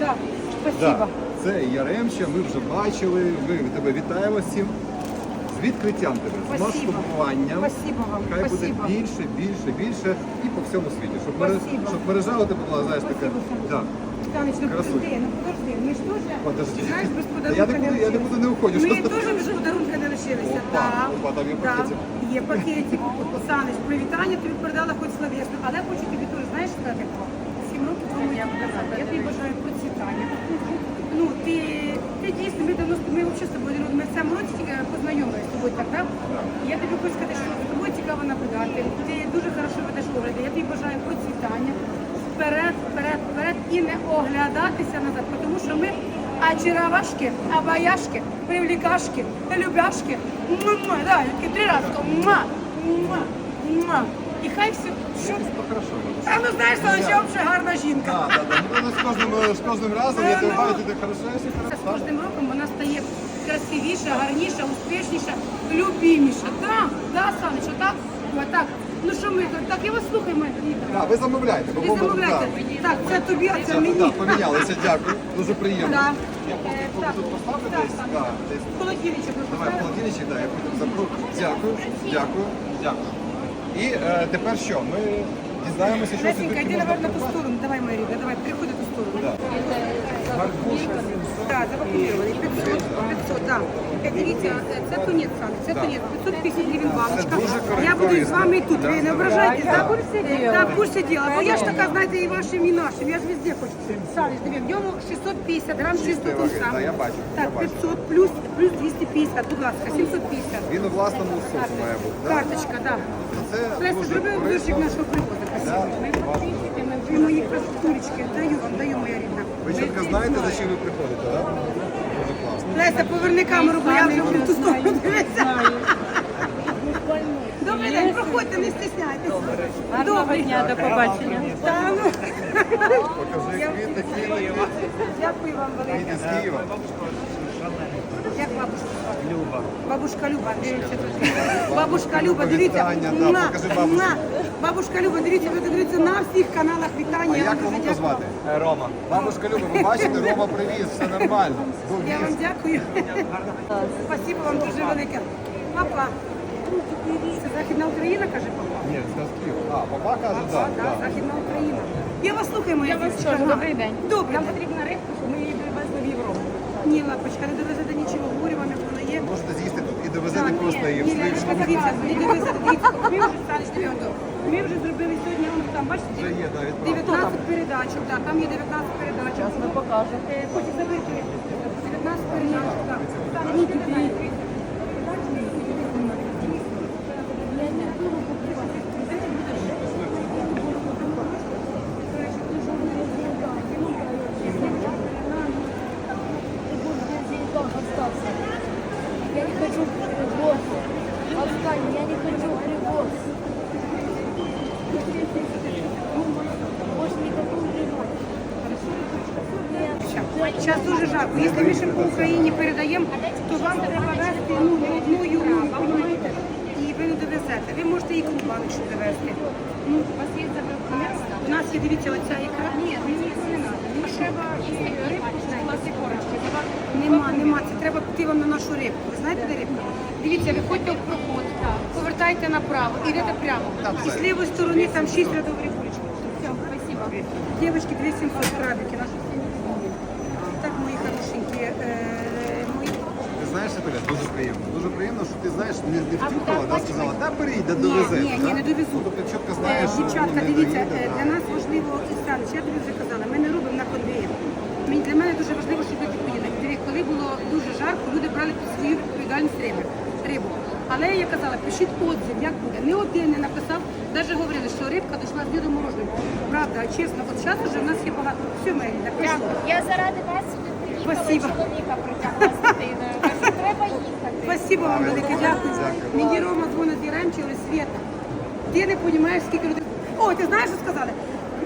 Да. Спасибо. Да. Це Яремча, ми вже бачили. Ми тебе вітаємо з цим. З відкриттям тебе, з Спасибо. масштабуванням. Спасибо вам, Хай буде спасибо. більше, більше, більше і по всьому світі. Щоб, мере- Спасибо. щоб мережа у тебе була, знаєш, така. Спасибо, Саныч. Да. Саныч, ну Красуня. подожди, ну подожди, ми ж теж, Подожди. знаєш, без Та подарунка я не буду- я не буду, не уходжу. Ми Що ти? теж без подарунка не лишилися. Опа, Да, опа, там є да, пакетик. Є пакетик. Саныч, привітання тобі передала хоч словесно, але хочу тобі теж, знаєш, сказати, сім років тому я показала. Я тобі бажаю процвітання. Ну, ти, ти дійсно, ми давно, ми взагалі з тобою, ми в цьому році тільки познайомилися з тобою, так, да? Я тобі хочу сказати, що з тобою цікаво наблюдати. Ти дуже хорошо ведеш огляди. Я тобі бажаю процвітання. Вперед, вперед, вперед і не оглядатися назад, тому що ми очаровашки, обаяшки, привлікашки, любяшки. Муа, да, три рази. Муа, муа, муа. І хай все. Ну, хорошо. А ну знаєш, що ще взагалі гарна жінка. Так, так, так. Ну, з кожним, з кожним разом я тебе ну. бачу, ти хорошо, З кожним роком вона стає красивіша, гарніша, успішніша, любіміша. Так, да, Санечо, так? Так. Ну що ми тут? Так, і вас слухаємо. Так, ви замовляйте, бо Ви бомба замовляйте. Так, це тобі, а це Так, мені. так, помінялися, дякую. Дуже приємно. Я Е, так, тут так, десь. так. Так, десь. Холодильничок ви Давай поставили? холодильничок, да, я потім заберу. Дякую, дякую, дякую. І е, тепер що? Ми дізнаємося, що це все-таки йди, наверное, на ту сторону. Давай, моя рідна, давай, переходи ту сторону. Да. Гарбуша 700. Так, завакумірований, 500, 500, так. Е, Дивіться, це тунець, Саня, це Так. тунець, 550 гривень баночка. Я буду з вами і тут, ви не ображайтесь, Да. так? Так, в курсі діла. Бо я ж така, знаєте, і вашим, і нашим, я ж везде хочу. Саня, диви, в ньому 650 грам чистого ваги, да, я бачу, Так, 500 плюс, плюс 250, будь ласка, 750. Він у власному соку має бути. Да? Карточка, так. Це Леся, дуже зроби корисно. обзорчик нашого приводу. Спасибо. Ви мої красотулечки, даю вам, даю, моя рідна. Ви чітко знаєте, за чим ви приходите, так? Дуже класно. Леся, поверни камеру, бо я вже в ту сторону дивиться. Добрий день, проходьте, не стесняйтесь. Гарного дня, до побачення. Та, ну. Покажи квіти, квіти, Дякую вам велике. квіти з Києва. Як бабушка? Люба. Бабушка Люба, дивіться тут. Бабушка Люба, дивіться. Вітання, да, На, покажи бабушку. на. Бабушка Люба, дивіться, ви дивіться на всіх каналах вітання. А Я вам як дуже кому дякую. звати? Рома. Бабушка Люба, ви бачите, Рома привіз, все нормально. Був Я вам дякую. Спасибо вам дуже велике. Папа. Це Західна Україна, каже папа. Ні, це з Києва. А, папа каже, так. Так, так. Західна Україна. Я вас слухаю, моя Я вас дівчинка. чую, добрий день. Добрий Нам потрібна рибка, щоб ми її привезли в Європу. Ні, лапочка, не довезете нічого, говорю вам, як воно є. Можете з'їсти тут і довезете просто її в дивіться. Ми вже стали з. Ми вже зробили сьогодні, он там, бачите, Вже є, да, відправка. 19 передачок, там є 19 передачок. Зараз ми покажемо. Е, забити 19 передачок, так. Там є 19. Я не хочу привоз. Отстань, я не хочу привоз. Больше никакого привоз. Зараз дуже жарко. Якщо ми ще по Україні передаємо, то вам треба вести ну, одну юру, розумієте? І ви не довезете. Ви можете і баночку довезти. Ну, у вас є У нас є, дивіться, оця ікра. Ні, мені не треба. Треба рибку, щоб корочки. Нема, нема. Це треба піти вам на нашу рибку. Ви знаєте, де рибка? Дивіться, виходьте в проход, повертайте направо, ідете прямо. І з лівої сторони там шість рядов рибулечки. Все, спасибо. Девочки, 2700 крабики, наші всі любимі. Так, мої хорошенькі, е, мої Наталя, дуже приємно. Дуже приємно, що ти знаєш, не, не втюхала, да, сказала, та беріть, да довезе. Ні, ні, не довезу. Ну, тобто чітко Е, знаєш, що Дівчатка, не дивіться, доїде, е, да. для нас важливо і я тобі вже казала, ми не робимо на конвеєр. Мені- Для мене дуже важливо, щоб люди поїли. Диви, Коли було дуже жарко, люди брали під свою відповідальність риби, рибу. Але я казала, пишіть отзив, як буде. Не один не написав, навіть говорили, що рибка дійшла з дідом мороженим. Правда, чесно, от зараз вже в нас є багато. Все, так пішло. Я заради вас сюди приїхала, Спасибо. чоловіка притягла з дитиною. Спасибо вам велике, дякую. Мені Рома дзвонить Яремчі, говорить, Света, ти не розумієш, скільки людей. О, ти знаєш, що сказали?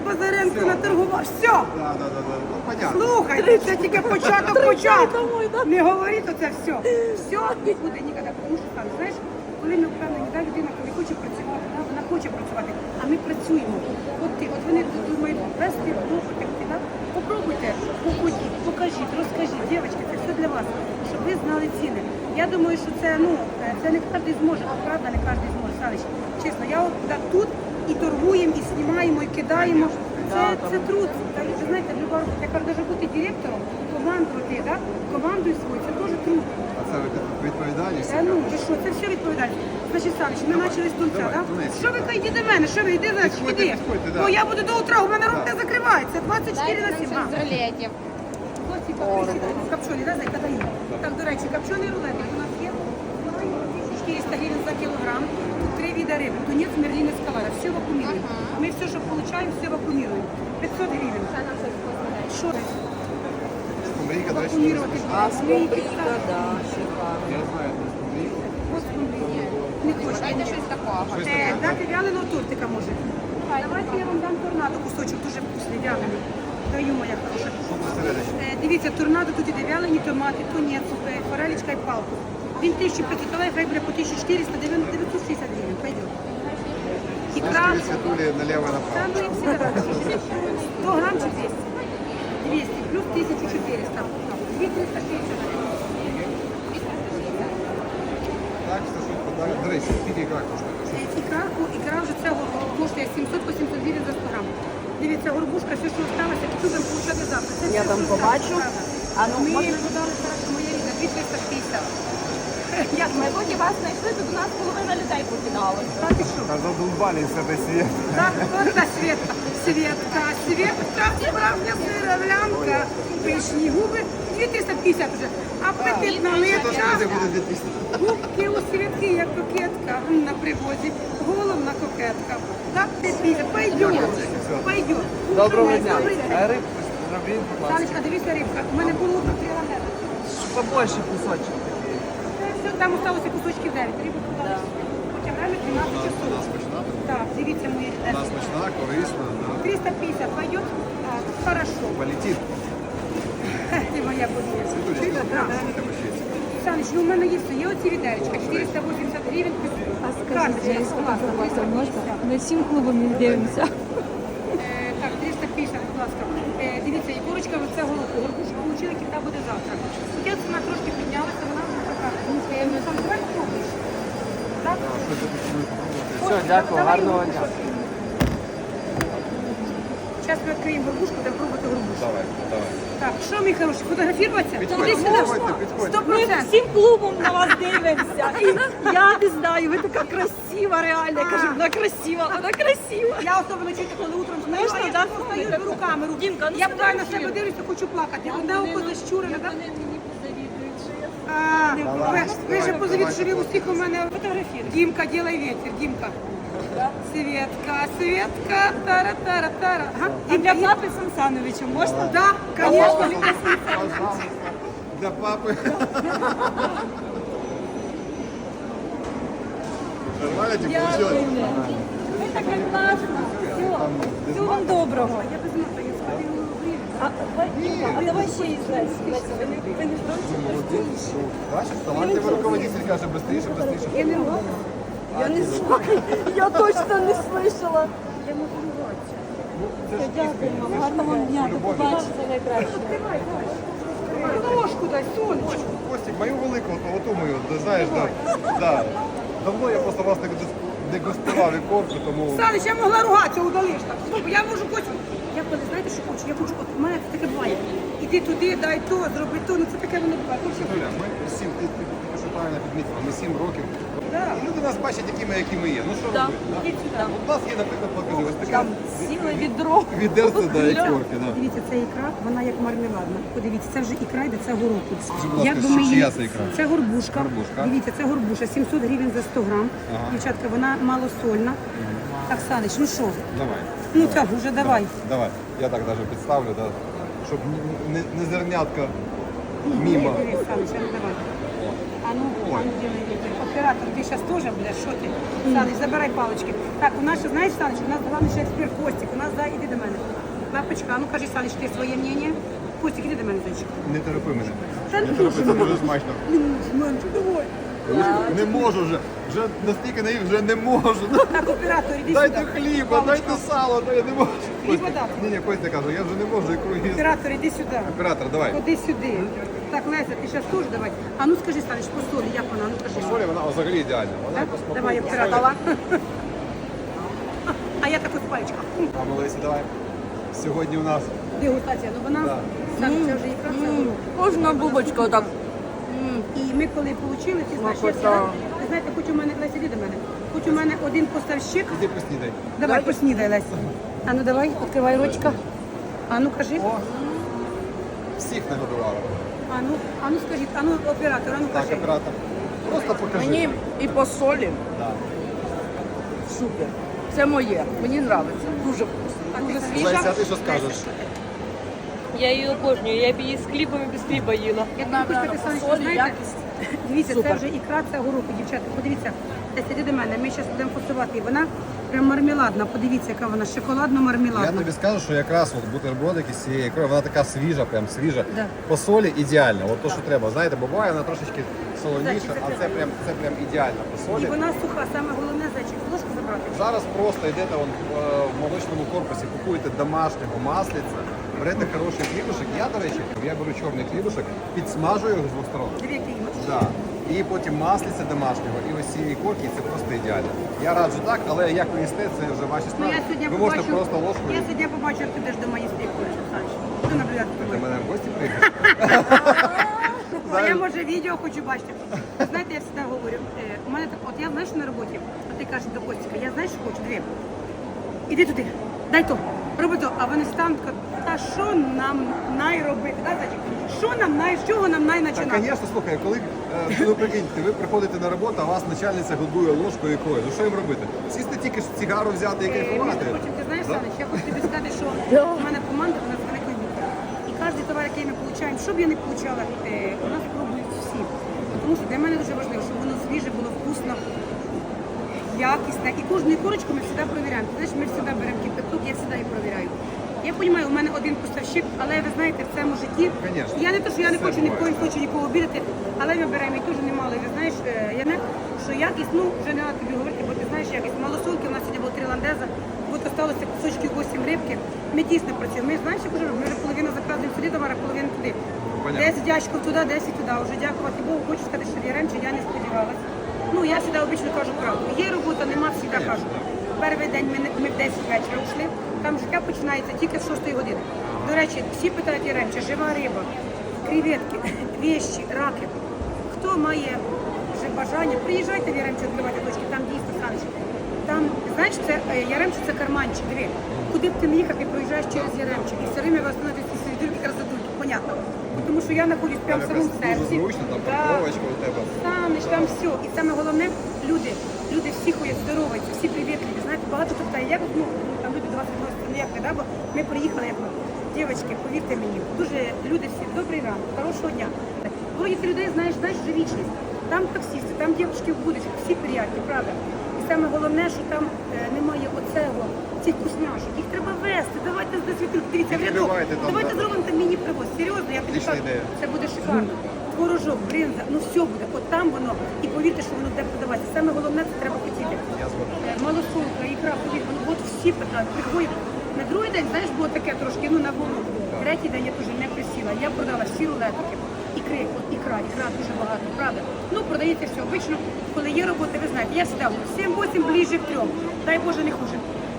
Базаренко наторгував. Все. Да, да, да, да. Ну, понятно. Слухай, це тільки початок початку. Не говори, то це все. Все не буде ніколи. Тому що там, знаєш, коли ми впевнені, да, людина, коли хоче працювати, да, вона хоче працювати, а ми працюємо. От ти, от вони тут думають вести, рухати, да? От попробуйте, походіть, покажіть, розкажіть. Дівчатки, це все для вас, щоб ви знали ціни. Я думаю, що це, ну, е, це не кожен зможе, а правда не кожен зможе. Саныч, чесно, я от так тут і торгуємо, і знімаємо, і кидаємо. Це, труд. Та, Ви знаєте, люба робота, я кажу, навіть бути директором, командувати, да? командою свою, це теж труд. А це відповідальність. Та ну, ви що, це все відповідальність. Значить, Саныч, ми почали з давай, так? тунець. Що ви йди до мене, що ви, йди, значить, Підходьте, іди. підходьте, да. Бо я буду до утра, у мене рот не закривається, 24 на 7. А. рулетів. Хлопці, капчоні, капчоні, да, зайка, дай. Так, до речі, капчоний рулетик у нас є. 400 гривень за кілограм. Три вида риби. Тунець, мерлін і скалара. Все вакуумируємо. Ми все, що получаємо, все вакуумируємо. 500 гривень. Що? Скумбрійка, до речі, Вакуумірувати. А скумбрійка, да, шикарно. Я знаю, це скумбрійка. Ось скумбрія. Не хочу. Дайте щось такого. Е, Дати вяленого тортика може. Давайте я вам дам торнадо кусочок, дуже вкусний, вялений. Даю, моя хороша. Е, Дивіться, торнадо тут іде вялені томати, тунець, е, форелечка і палку. Він 1500, але хай буде по 1400, 960 гривень, пойдет. Ікра, І там направо. ну, і всі разом. 100 грам чи 200? 200, плюс 1400. 2360 гривень. Так, все швидко. далі. До речі, скільки ікра коштує? Е, Ікра, вже цього коштує 700-800 гривень за 100 грам. Дивіться, горбушка, все, що залишилося, будемо получати завтра. Це Я все, там що побачу. А ну, Ми можна- її продали, хорошо, моя рідна, 2350. Я Ми поки вас знайшли, то до нас половина людей покидалася. Так і що? А задолбалися десь є. Так, от та Светка, Светка, Светка, справжня сировлянка, пишні губи, 2350 вже. Апетитна липка, губки у Светки, як кокетка на привозі, головна кокетка. Так, ти піде, пойдет, пойдет. Доброго дня. Рибку зробіть, будь ласка. Санечка, дивіться рибка, у мене було три ранера. Побольше кусочок. Це все, Там осталося кусочки 9, рибу продали. Хоча время 12 часов. смачна, Так, дивіться мої. вона смачна, корисна, да. 350 пойдет? А, хорошо. полетить. Ти моя подруга. Світулечка. Саныч, ну у мене є все. Є оці відеречка, 480 гривень. А скажіть, я сподобалася, можна? Ми всім клубом не дивимося. Е, Так, 350, будь ласка. Е, Дивіться, і курочка, це голубку. Горбушку получили, кіта буде завтра. Тут вона трошки піднялася, вона Все, дякую, гарного дня. Зараз ми відкриємо горбушку, будемо пробувати горбушку. Давай, давай. Так, що, мій хороший, Іди сюди. підходьте, підходьте. Сто Ми процентів. всім клубом на вас дивимося. І я не знаю, ви така красива, реально. Я кажу, вона красива, вона красива. Я особливо чую, коли утром знаю, Можна, а я да, просто стою, слухайте, беру. Дімка, ну я сюди буквально на всі. себе дивлюся, хочу плакати. Одне око защурене, так? Вони мені позавідують, що я А, ви, ви ж давай, позовіть, що ви давай. усіх у мене фотографіруєте. Дімка, делай ветер, Дімка. Светка, Светка, тара-тара-тара. Ага, А для Дімка, папи Сансановича можна? Да, конечно. Для папи. Нормально тебе получилось? Ви така класна. Все, всього вам доброго. Я без носа, я сходила в гриль. А, а давай ще із Лесі. Ви не, ви? Бачиш, талантливий руководитель каже, швидше, швидше. Я не можу. Я не знаю, я точно не слышала. Я можу рватися. Дякую, гарного дня, до побачення найкраще. Ложку дай, сонечко. Костік, мою велику, ото, оту мою, ти знаєш, да, да. Давно я просто вас не дегус- дегустував і корку, тому... Саныч, я могла ругатися, удалиш так. Я можу хочу. Я коли знаєте, що хочу? Я хочу, от у мене це таке буває. Іди туди, дай то, зроби то, ну це таке воно буває. Ну, все. Юля, ми сім, ти, ти, ти що правильно підмітила, ми сім років. Да. Люди нас бачать такими, які ми є. Ну що Да. робити? Да? Ідіть сюди. От У нас є, наприклад, покажи, ось таке Там ціле відро. відерце да, і корки. Да. Дивіться, це ікра, вона як мармеладна. Подивіться, це вже ікра йде, це гороху. будь ласка, Якби ми чия її- це ікра? Це горбушка. Горбушка. Дивіться, це горбуша, 700 гривень за 100 грам. Ага. Дівчатка, вона малосольна. Так, Саныч, ну що? Давай. Ну так, уже давай. Давай. Я так навіть підставлю, да, щоб не, не зернятка мімо. Дивись, Саныч, а ну давай. А ну, а ну, делай ветер. Оператор, ты сейчас тоже, бля, что ты? Саныч, забирай палочки. Так, у нас, ще, знаєш, Саныч, у нас главный ще експерт Костик. У нас, да, іди до мене. Лапочка, а ну кажи, Саныч, ти своє мнение. Костик, іди до мене, зайчик. Не терпи мене. Та Не ну, терпи, це дуже смачно. Манчик, давай. Не можу вже. Вже настільки наїв, вже не можу. Так, оператор, іди Дайте сюди. хліба, Палочка. дайте сало, то я не можу. Хліб вода. Ні, ні, Костя каже, я вже не можу ікру їсти. Оператор, іди сюди. Оператор, давай. Ходи сюди. Так, Леся, ти зараз теж давай. А ну скажи, Саныч, по солі, як вона? Ну кажи. Солі вона взагалі ідеальна. Вона Так? посмакує. Давай, оператор. А я так от пальчиком. А Олеся, давай. Сьогодні у нас Дегустація, ну вона, Да. Саныч, це вже ікра, це горох. Кожна бубочка отак. І ми коли отримали, Смакота. всегда, ти знаєте, хоч у мене, Леся, іди до мене, хоч у мене один поставщик, іди поснідай. давай, поснідай, Леся. А ну давай, відкривай ручка. А ну кажи. О, всіх нагодували. А ну, а ну скажіть, а ну оператор, а ну Так, кажи. оператор. Просто покажи. Мені і по солі Да. супер. Це моє. Мені подобається. Дуже вкусно. Дуже свіжа. Леся, а ти що скажеш? Я її обожнюю, я б її з хлібом і без хліба їла. Знаєте. Дивіться, це Супер. вже ікра, це гороху, дівчата. Подивіться, Леся, іди до мене. Ми зараз будемо фасувати. І Вона прям мармеладна. Подивіться, яка вона Я шоколадно-мармеладна. тобі скажу, що якраз от бутербродики з цієї ікрою, вона така свіжа, прям свіжа. Да. По солі ідеально, от то, що треба. Знаєте, бо буває вона трошечки солоніша, Зайчик, а це це прям, це прям ідеально по І солі. вона суха, саме головне зайчик. Ложку забрати. Зараз просто йдете вон, е, в молочному корпусі, купуєте домашнього маслиця, берете хороший хлібушек. Я, до речі, я беру чорний хлібушек, підсмажую його з двох сторон. Да. І потім маслиця домашнього, і ось цієї корки, і це просто ідеально. Я раджу так, але як ви їсте, це вже ваші Ну, справи. я сьогодні ви можете побачу, просто ложкою. я сьогодні побачу, як ти йдеш до моєї стріпки, Саныч. Буду наблюдати До мене в гості. А я може відео хочу бачити. Ви знаєте, я завжди говорю, е, у мене так, от я знаєш на роботі, а ти кажеш до Костіка, я знаєш, що хочу, дві. Іди туди, дай то, роби то. А вони стануть, кажуть, та що нам найробити? Да? Що нам най, з чого нам най починати? звісно, слухай, коли е, ну, прикиньте, ви приходите на роботу, а вас начальниця годує ложкою ікрою. Ну що їм робити? Сісти тільки ж цигару взяти і Е, кайфувати. прочим, ти знаєш, Да? Саныч, я хочу тобі сказати, що у мене команда, вона з великої букви. І кожен товар, який ми отримуємо, що б я не отримала, у нас пробують всі. Тому що для мене дуже важливо, щоб воно свіже, було вкусно, якісне. І кожну корочку ми завжди перевіряємо. Знаєш, ми завжди беремо кипяток, я завжди її перевіряю. Я розумію, у мене один поставщик, але ви знаєте, в цьому житті. Конечно. Я не то, що я не Все хочу ні в буває. коїм случаю нікого обідати, але ми беремо і дуже немало. І ви знаєш, е, я не що якість, ну вже не треба тобі говорити, бо ти знаєш якість. Малосолки у нас сьогодні було три ландеза, от осталося кусочки 8 рибки. Ми тісно працюємо. Ми знаєш, як вже робимо? ми вже половину заказуємо сюди, товар, а половину туди. Понятно. 10 дядьків туди, 10 туди. Вже дякувати Богу, хочу сказати, що я раніше я не сподівалася. Ну, я завжди обично кажу правду. Є робота, нема, завжди кажу. Перший день ми, ми в 10 вечора йшли, там життя починається тільки з 6 години. До речі, всі питають раніше, жива риба, креветки, вещі, раки. Хто має вже бажання, приїжджайте в Яремче відкривати точки, там дійсно санч. Там, знаєш, це е, Яремче це карманчик, диви. Куди б ти не їхав, ти проїжджаєш через Яремчик. І все время вас становиться серединки красотульки, понятно. Тому що я знаходжусь прямо в самому серці. зручно, там Да. парковочка у тебе. Саныч, там все. І саме головне, люди, люди всі ходять здорові, всі привітливі. Знаєте, багато хто питає, як ну, там люди до вас відносяться, ну як ви, да? бо ми приїхали, як ми. Дівчатки, повірте мені, дуже люди всі, добрий ранок, хорошого дня. Вроді ти людей знаєш, знаєш, вже вічність. Там таксисти, там дівчатки в будочках, всі приятні, правда. І саме головне, що там е, немає оцього, цих вкусняшок. Їх треба вести. Давайте з світу. Дивіться, рядок. Давайте зробимо там міні-привоз. Серйозно, я тобі кажу, це буде шикарно. Творожок, бринза, ну все буде. От там воно. І повірте, що воно буде продаватися. Саме головне, це треба хотіти. Е, Малосолка, ікра, повірте, ну от всі питають. Приходять. На другий день, знаєш, було таке трошки, ну на волну. Третій день я теж не присіла. Я продала всі рулетики. Ікри, от ікра, ікра дуже багато, правда. Ну, продається все. Обично, коли є робота, ви знаєте, я сюди 7-8 ближче к трьом. Дай Боже, не хуже.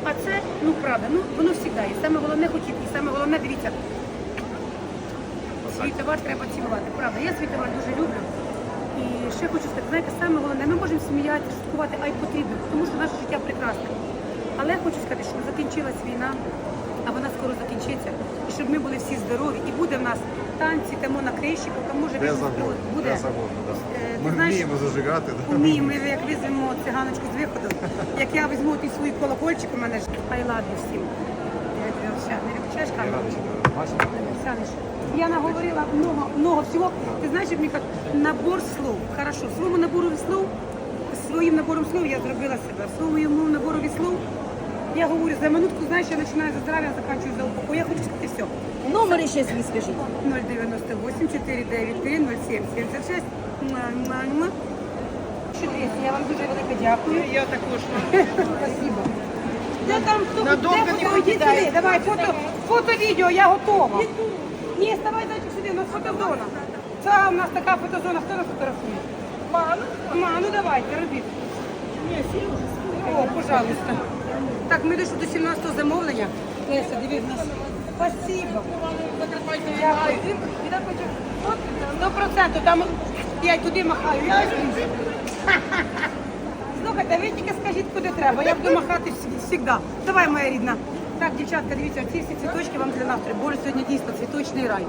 А це, ну правда, ну воно завжди є. Саме головне хотіти. І саме головне, дивіться, свій товар треба цінувати. Правда, я свій товар дуже люблю. І ще хочу сказати, знаєте, саме головне, ми можемо сміятися, шуткувати, а й потрібно, тому що наше життя прекрасне. Але хочу сказати, що закінчилась війна, а вона скоро закінчиться, і щоб ми були всі здорові. І буде в нас танці, тому на криші, поки може буде. де да. Ми знаєш, вміємо зажигати. да. Вміємо, ми як візьмемо циганочку з виходу, як я візьму той свій колокольчик, у мене ж you всім. Я Не виключаєш камеру? ти я наговорила много, много всего. Ты знаешь, як мені кажуть, набор слов. Хорошо, своєму набору слов, своїм набором слов я зробила себе. Своєму набору слов я говорю за минутку, знаєш, я починаю за здрав'я, заканчую за упокой. Я хочу сказати все. Номер ще свій скажіть. 098 493 0776. Чудесно, я вам дуже велике дякую. Я також. Спасибо. Де там хто Надовго не сюди, Давай, фото, фото, відео, я готова. Ні, ставай дайте сюди, у нас фотозона. Це у нас така фотозона, хто нас фотографує? Ма, ну, Ма, ну давайте, робіть. О, пожалуйста. Так, ми дійшли до 17-го замовлення. Леся, нас. Спасибо. Дякую. І так хочу. Сто процентів, там я туди махаю. Я ось. Слухайте, ви тільки скажіть, куди треба. Я буду махати завжди. Давай, моя рідна. Так, дівчатка, дивіться, ці всі цвіточки вам для настрою. Боже, сьогодні дійсно цвіточний рай.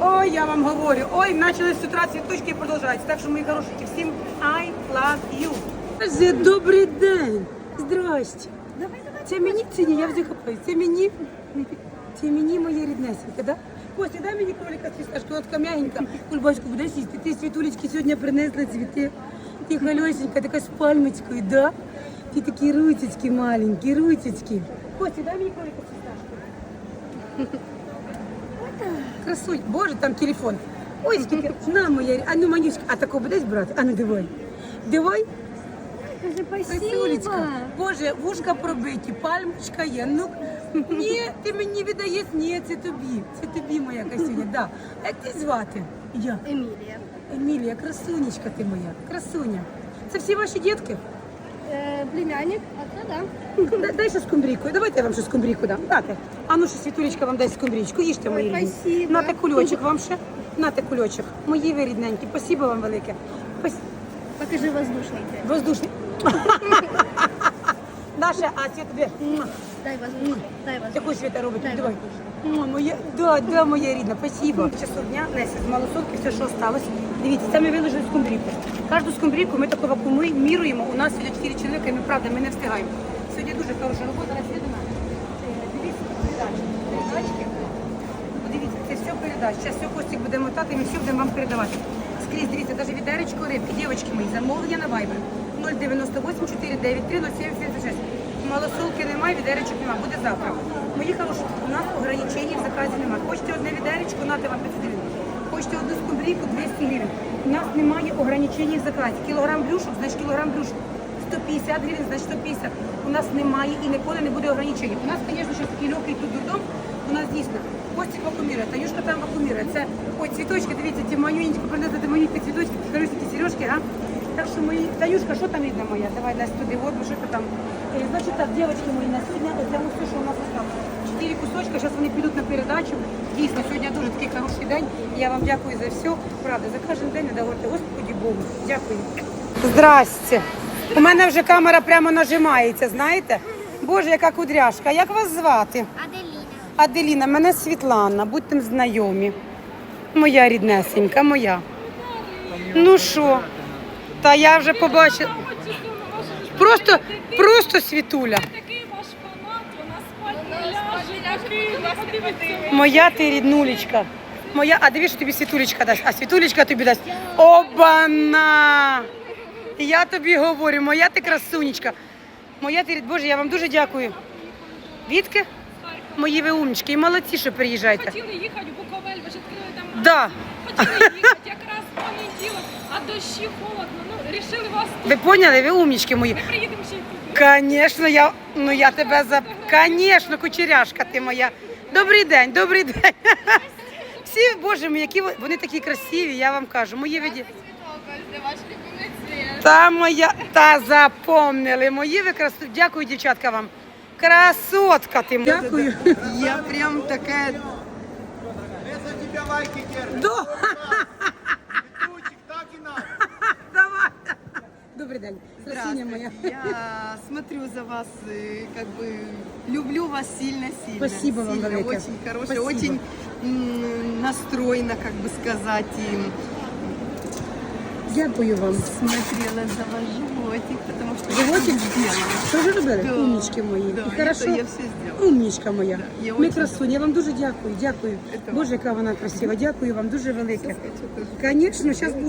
Ой, я вам говорю, ой, почали з утра цвіточки і продовжуються. Так що, мої хорошенькі, всім I love you. Друзі, Добрий день. Здрасте. Це мені це ні, я вже копаю. Це мені. Це мені моє ріднесеньке, да? Костя, дай мені кролика свісташку, от така м'ягенька. Кульбачку буде сісти. Ти світулечки сьогодні принесла цвіти. Ти холесенька, така з пальмочкою, да? Ти такі ручечки маленькі, ручечки. Костя, дай мені кролика свісташку. Красунь. Боже, там телефон. Ой, скільки. На моя. А ну, Манюшка, а такого будеш брати? А ну давай. Давай. Красулечка. Боже, вушка пробиті, пальмочка є. Ну ні, ти мені віддаєш, ні, це тобі. Це тобі, моя красуня. Да. Як ти звати? Я. Емілія. Емілія, красунечка ти моя, красуня. Це всі ваші дітки? Е, племянник, а це да. Дай- Дай ще скумбрійку. Давайте я вам ще скумбрійку дам. Дайте. А ну що світулечка вам дасть скумбрічку. Їжте мої рідні. спасибо. Нате кульочок вам ще. Нате кульочок. Мої ви рідненькі. Спасибо вам велике. Пас- Покажи воздушний. Воздушний. Наша, а це тобі. Дай воздушний. Дай воздушний. Яку світа робить? Дай Давай. Моя, да, да, моя рідна, спасибо. Часу дня, Леся, з малосолки, все, що осталось. Дивіться, це ми виложили скумбрійку. Кожну скумбрійку ми таку вакуумуємо, міруємо. У нас сьогодні 4 чоловіка, і ми, правда, ми не встигаємо. Сьогодні дуже хороша робота. До. Е, Дивіться, передачі. Передачки. Подивіться, це все передач. Зараз все Костік буде мотати, і ми все будемо вам передавати. Скрізь, дивіться, навіть відеречко рибки. Дівчатки мої, замовлення на Viber 098 493 0776. Малосолки немає, відеречок немає. Буде завтра. Мої хороші, у нас ограничень в заказі немає. Хочете одне відеречко, нате вам 500 гривень. Хочете одну скумбрійку 200 гривень. У нас немає ограничень в заказі. Кілограм блюшок, значить кілограм блюшок. 150 гривень, значить 150. У нас немає і ніколи не буде ограничень. У нас, звісно, ще такий легкий тут дурдом. У нас дійсно Костик вакуумірує, Танюшка там вакуумірує. Це ой, цвіточки, дивіться, ті манюнечки, принесли ті манюнькі цвіточки, ті хорошенькі сережки, а? Так що мої, Танюшка, що там рідна моя? Давай дасть туди воду, що ти там. Е, Значить так, дівчатки мої, на сьогодні оце все, що у нас осталось. Чотири кусочка, зараз вони підуть на передачу. Дійсно, сьогодні дуже такий хороший день. Я вам дякую за все. Правда, за кожен день не говорите, Господі Богу. Дякую. Здрасте. У мене вже камера прямо нажимається, знаєте? Боже, яка кудряшка. Як вас звати? Аделіна. Аделіна, мене Світлана, будьте знайомі. Моя ріднесенька, моя. Ну що? Та я вже побачила. Просто, просто світуля. Такий ваш фанат, вона спать ляже. Моя ти ріднулечка. Моя, а дивись, що тобі світулечка дасть, а світулечка тобі дасть. Обана! Я тобі говорю, моя ти красунечка. Моя ти рід, Боже, я вам дуже дякую. Відки? Мої ви умнички. І молодці, що приїжджаєте. Хотіли їхати в Буковель, ви ж відкрили там Да. Хотіли їхати якраз в понеділок, а дощі холодно. Ну, рішили вас тут. Ви поняли, ви умнички мої. Ми приїдемо ще й туди. Конечно, я, ну я тебе за... Конечно, кучеряшка ти моя. Добрий день, добрий день. Всі, боже мій, які ви- вони такі красиві, я вам кажу. Мої виді. Та моя, та запомнили. Мої ви красу. Дякую, дівчатка, вам. Красотка ти. моя. Дякую. Я прям такая... До... Давай. Добрий день. Красуня моя. Я смотрю за вас, э, как бы люблю вас сильно-сильно. Спасибо вам Сильно, великое. Очень хорошая, Спасибо. очень м, настроена, как бы сказать. И Дякую вам. смотрела за ваш животик, потому что Животик? я тут сделала. Що ж робили? Да. Умнички мої. Да, І хорошо. это я все сделала. Умнічка моя. Да, я Ми очень красуні. Я вам дуже дякую. Дякую. Это Боже, яка вона красива. Дякую вам дуже велике. Хочу тоже. Звісно, зараз буде.